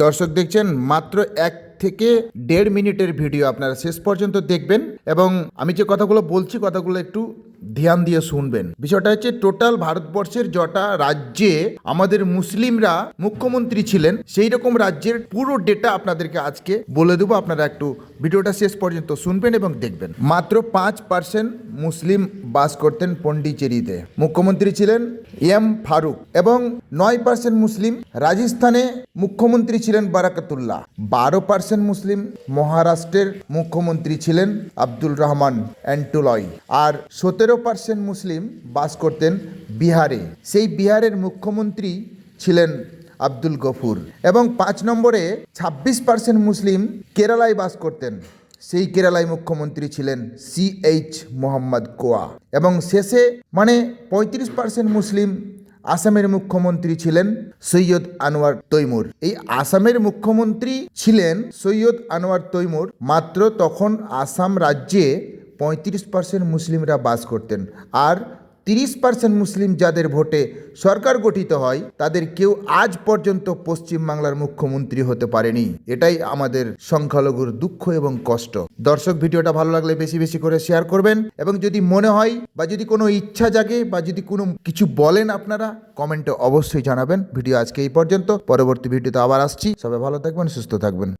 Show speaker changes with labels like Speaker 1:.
Speaker 1: দর্শক দেখছেন, মাত্র এক থেকে দেড় মিনিটের ভিডিও আপনারা শেষ পর্যন্ত দেখবেন এবং আমি যে কথাগুলো বলছি, কথাগুলো একটু ধ্যান দিয়ে শুনবেন। বিষয়টা হচ্ছে, টোটাল ভারতবর্ষের যটা রাজ্যে আমাদের মুসলিমরা মুখ্যমন্ত্রী ছিলেন, সেই রকম রাজ্যের পুরো ডেটা আপনাদেরকে আজকে বলে দেবো। আপনারা একটু ভিডিওটা শেষ পর্যন্ত শুনবেন এবং দেখবেন। মাত্র পাঁচ পার্সেন্ট মুসলিম বাস করতেন পন্ডিচেরিতে। মুখ্যমন্ত্রী ছিলেন এম ফারুক এবং নয় পার্সেন্ট মুসলিম রাজস্থানে মুখ্যমন্ত্রী ছিলেন বারাকাতুল্লাহ। বারো পার্সেন্ট মুসলিম মহারাষ্ট্রের মুখ্যমন্ত্রী ছিলেন আব্দুল রহমান অ্যান্টুলয় আর সতেরো পার্সেন্ট মুসলিম বাস করতেন বিহারে। সেই বিহারের মুখ্যমন্ত্রী ছিলেন আব্দুল গফুর। এবং পাঁচ নম্বরে ছাব্বিশ পার্সেন্ট মুসলিম কেরালায় বাস করতেন। সেই কেরালায় মুখ্যমন্ত্রী ছিলেন সি এইচ মোহাম্মদ কোয়া। এবং শেষে মানে পঁয়ত্রিশ পার্সেন্ট মুসলিম আসামের মুখ্যমন্ত্রী ছিলেন সৈয়দ আনোয়ার তৈমুর। এই আসামের মুখ্যমন্ত্রী ছিলেন সৈয়দ আনোয়ার তৈমুর। মাত্র তখন আসাম রাজ্যে পঁয়ত্রিশ পার্সেন্ট মুসলিমরা বাস করতেন। আর তিরিশ পার্সেন্ট মুসলিম যাদের ভোটে সরকার গঠিত হয়, তাদের কেউ আজ পর্যন্ত পশ্চিমবাংলার মুখ্যমন্ত্রী হতে পারেনি। এটাই আমাদের সংখ্যালঘুর দুঃখ এবং কষ্ট। দর্শক, ভিডিওটা ভালো লাগলে বেশি বেশি করে শেয়ার করবেন এবং যদি মনে হয় বা যদি কোনো ইচ্ছা জাগে বা যদি কোনো কিছু বলেন আপনারা, কমেন্টে অবশ্যই জানাবেন। ভিডিও আজকে এই পর্যন্ত। পরবর্তী ভিডিওতে আবার আসছি। সবাই ভালো থাকবেন, সুস্থ থাকবেন।